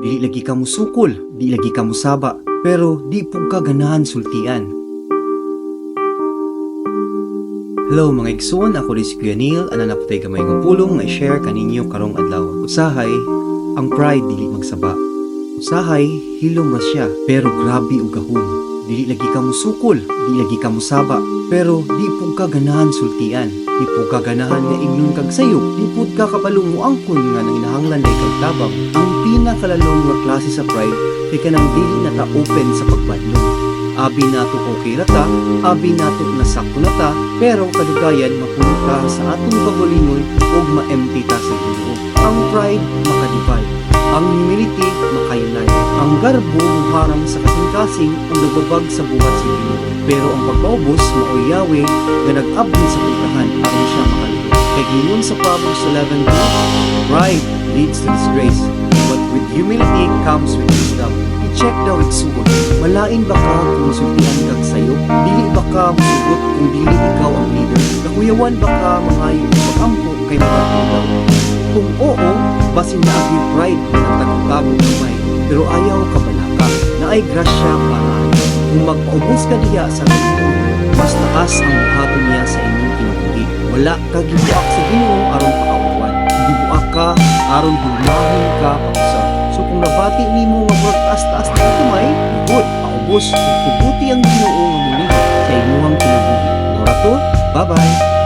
dili lagi ka musukol, di lagi ka musaba, pero di pug ka ganahan sultian. Hello mga igsoon, ako rin si Kuya Neil, ana na putay gamay nga pulong nga i-share kaninyo karong adlaw. Usahay, ang pride dili magsaba. Usahay, hilom ra siya, pero grabe ug gahom. Dili lagi ka musukol, di lagi ka musaba, pero di pug ka ganahan sultian. Di pug ka ganahan nga ignon kag di pud ka kabalong mo angkon nga nang inahanglan day kag tabang. Ang pinakalalong nga klase sa pride kay kanang dili na ta open sa pagbadlong. Abi nato okay ra ta, abi nato nasakto na ta, pero kadugayan mapuno ta sa atong kabulingon ug ma-empty ta sa Ginoo. Ang pride makadivide, ang humility makaunay, ang garbo muharang sa kasing-kasing ug nagbabag sa buhat sa Ginoo. Pero ang pagpaubos mauyawi nga nag-abdi sa puntahan aron siya makalihok. Kay gingon sa Proverbs 11:2, pride leads to disgrace, humility comes with wisdom. I-check daw igsuot. Malain ba ka kung sultihan kag sayo? Dili ba ka musugot kung dili ikaw ang leader? Nakuyawan ba ka mangayo o magampo kay mga tulaw? Kung oo, basin na ang pride na nagtagtabo kamay. Pero ayaw ka balaka na ay grasya para kung magpaubos ka diya sa Ginoo, mas taas ang buhaton niya sa inyong kinabuhi. Wala ka gibuak sa Ginoo aron pakaupuan. Gibuak ka aron humahon ka pag-usap. Kung nabati nimo nga work taas-taas na kamay, good, paubos ug tuguti ang Ginoo nga muli sa inyong kinabuhi. Mura to, bye-bye.